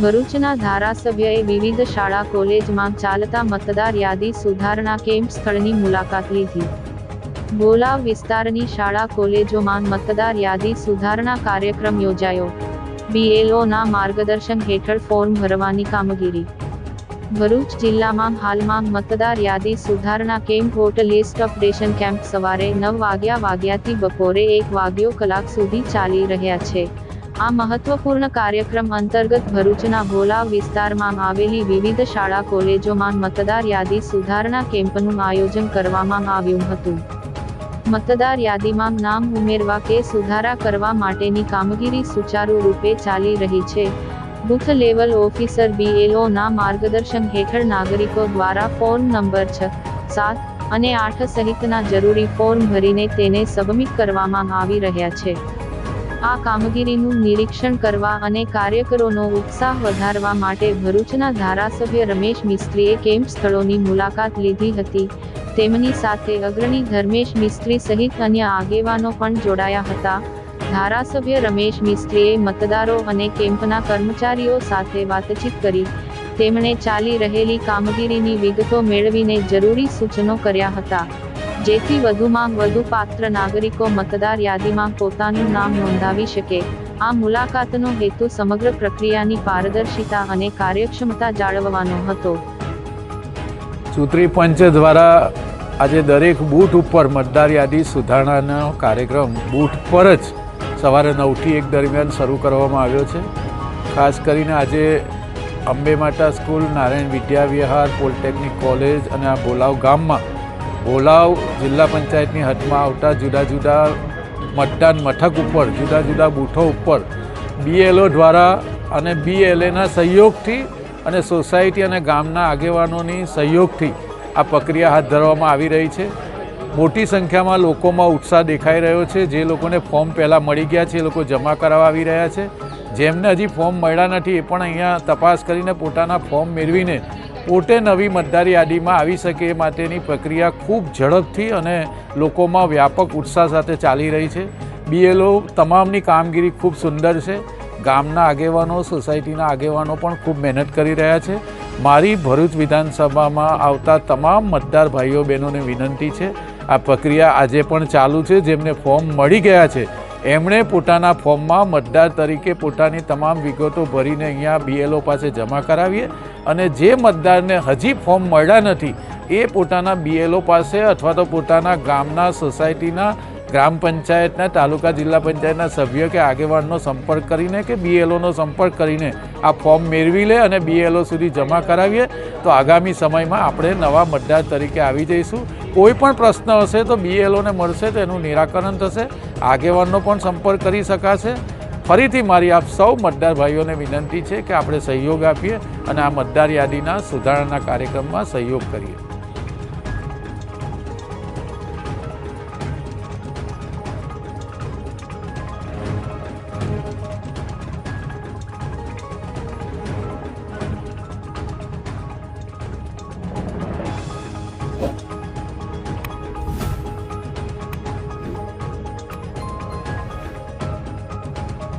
ભરૂચના ધારાસભ્યએ વિવિધ શાળા કોલેજમાં ચાલતા મતદાર યાદી સુધારણા કેમ્પ સ્થળની મુલાકાત લીધી. બોલાવ વિસ્તારની શાળા કોલેજોમાં મતદાર યાદી સુધારણા કાર્યક્રમ યોજાયો. બીએલઓના માર્ગદર્શન હેઠળ ફોર્મ ભરવાની કામગીરી. ભરૂચ જિલ્લામાં હાલમાં મતદાર યાદી સુધારણા camp vote list updation camp સવારે નવ વાગ્યા વાગ્યાથી બપોરે એક વાગ્યો કલાક સુધી ચાલી રહ્યા છે. આ મહત્વપૂર્ણ કાર્યક્રમ અંતર્ગત ભરૂચના ભોલાવ વિસ્તારમાં આવેલી વિવિધ શાળા કોલેજોમાં મતદાર યાદી સુધારણા કેમ્પનું આયોજન કરવામાં આવ્યું હતું. મતદાર યાદીમાં નામ ઉમેરવા કે સુધારા કરવા માટેની કામગીરી સુચારુ રૂપે ચાલી રહી છે. બુથ લેવલ ઓફિસર બીએલઓના માર્ગદર્શન હેઠળ નાગરિકો દ્વારા ફોન નંબર છ, સાત અને આઠ સહિતના જરૂરી ફોર્મ ભરીને તેને સબમિટ કરવામાં આવી રહ્યા છે. આ કામગીરીનું નિરીક્ષણ કરવા અને કાર્યકરોનો ઉત્સાહ વધારવા માટે ભરૂચના ધારાસભ્ય રમેશ મિસ્ત્રીએ કેમ્પ સ્થળોની મુલાકાત લીધી હતી. તેમની સાથે અગ્રણી ધર્મેશ મિસ્ત્રી સહિત અન્ય આગેવાનો પણ જોડાયા હતા. ધારાસભ્ય રમેશ મિસ્ત્રીએ મતદારો અને કેમ્પના કર્મચારીઓ સાથે વાતચીત કરી. તેમણે ચાલી રહેલી કામગીરીની વિગતો મેળવીને જરૂરી સૂચનો કર્યા હતા. જેથી વધુમાં વધુ પાત્ર નાગરિકો મતદાર યાદીમાં પોતાનું નામ નોંધાવી શકે. આ મુલાકાતનો હેતુ સમગ્ર પ્રક્રિયાની પારદર્શિતા અને કાર્યક્ષમતા જાળવવાનો હતો. ચૂંટણી પંચ દ્વારા આજે દરેક બૂથ ઉપર મતદાર યાદી સુધારણાનો કાર્યક્રમ બૂથ પર જ સવારે નવથી એક દરમિયાન શરૂ કરવામાં આવ્યો છે. ખાસ કરીને આજે Ambe Mata school, Narayan Vidya Vihar, polytechnic college અને આ બોલાવ ગામમાં બોલાવ જિલ્લા પંચાયતની હદમાં આવતા જુદા જુદા મતદાન મથક ઉપર, જુદા જુદા બૂથો ઉપર બીએલઓ દ્વારા અને બીએલએના સહયોગથી અને સોસાયટી અને ગામના આગેવાનોની સહયોગથી આ પ્રક્રિયા હાથ ધરવામાં આવી રહી છે. મોટી સંખ્યામાં લોકોમાં ઉત્સાહ દેખાઈ રહ્યો છે. જે લોકોને ફોર્મ પહેલાં મળી ગયા છે, એ લોકો જમા કરાવવા આવી રહ્યા છે. જેમને હજી ફોર્મ મળ્યા નથી, એ પણ અહીંયા તપાસ કરીને પોતાના ફોર્મ મેળવીને પોતે નવી મતદાર યાદીમાં આવી શકે એ માટેની પ્રક્રિયા ખૂબ ઝડપથી અને લોકોમાં વ્યાપક ઉત્સાહ સાથે ચાલી રહી છે. બીએલઓ તમામની કામગીરી ખૂબ સુંદર છે. ગામના આગેવાનો, સોસાયટીના આગેવાનો પણ ખૂબ મહેનત કરી રહ્યા છે. મારી ભરૂચ વિધાનસભામાં આવતા તમામ મતદાર ભાઈઓ બહેનોને વિનંતી છે. આ પ્રક્રિયા આજે પણ ચાલુ છે. જેમને ફોર્મ મળી ગયા છે એમણે પોતાના ફોર્મમાં મતદાર તરીકે પોતાની તમામ વિગતો ભરીને અહીંયા બીએલઓ પાસે જમા કરાવીએ અને જે મતદારને હજી ફોર્મ મળ્યા નથી, એ પોતાના બીએલઓ પાસે અથવા તો પોતાના ગામના સોસાયટીના ગ્રામ પંચાયતના, તાલુકા જિલ્લા પંચાયતના સભ્ય કે આગેવાનનો સંપર્ક કરીને કે બીએલઓનો સંપર્ક કરીને આ ફોર્મ મેળવી લે અને બીએલઓ સુધી જમા કરાવીએ, તો આગામી સમયમાં આપણે નવા મતદાર તરીકે આવી જઈશું. કોઈ પણ પ્રશ્ન હશે તો બીએલઓને મળશે તો એનું નિરાકરણ થશે. આગેવાનનો પણ સંપર્ક કરી શકાશે. ફરીથી મારી આપ સૌ મતદાર ભાઈઓને વિનંતી છે કે આપણે સહયોગ આપીએ અને આ મતદાર યાદીના સુધારણાના કાર્યક્રમમાં સહયોગ કરીએ.